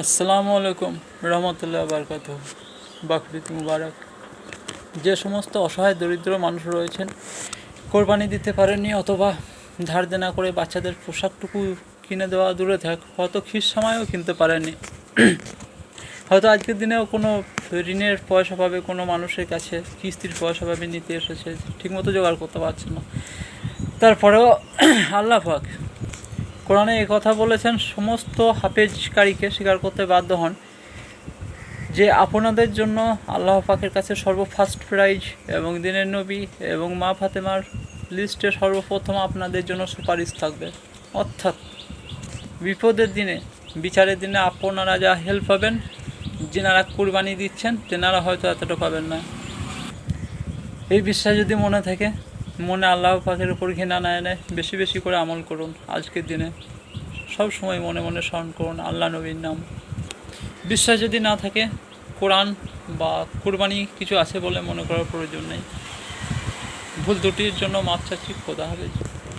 আসসালামু আলাইকুম, রহমতুল্লাহ বারকাত বাকরিদ মুবারক। যে সমস্ত অসহায় দরিদ্র মানুষ রয়েছেন, কোরবানি দিতে পারেননি অথবা ধার দেনা করে বাচ্চাদের পোশাকটুকু কিনে দেওয়া দূরে থাক, হয়তো খিস সময়ও কিনতে পারেননি। হয়তো আজকের দিনেও কোনো ঋণের পয়সা পাবে, কোনো মানুষের কাছে কিস্তির পয়সা পাবে, নিতে এসেছে, ঠিকমতো জোগাড় করতে পারছে না। তারপরেও আল্লাহ পাক কোরআনে কথা বলেছেন, সমস্ত হাফেজকারীকে স্বীকার করতে বাধ্য হন যে আপনাদের জন্য আল্লাহ পাকের কাছে সর্বফার্স্ট প্রাইজ এবং দিনের নবী এবং মা ফাতেমার লিস্টে সর্বপ্রথম আপনাদের জন্য সুপারিশ থাকবে। অর্থাৎ বিপদের দিনে, বিচারের দিনে আপনারা যা হেল্প পাবেন, যেনারা কুরবানি দিচ্ছেন, তেনারা হয়তো এতটা পাবেন না। এই বিশ্বাস যদি মনে থাকে মনে আল্লাহ পাখের উপর ঘৃণা না এনে বেশি বেশি করে আমল করুন আজকের দিনে। সব সময় মনে মনে স্মরণ করুন আল্লাহ নবীর নাম। বিশ্বাস যদি না থাকে, কোরআন বা কোরবানি কিছু আছে বলে মনে করার প্রয়োজন নেই। ভুল দুটির জন্য মাপ চাচ্ছি খোদা হাফেজ।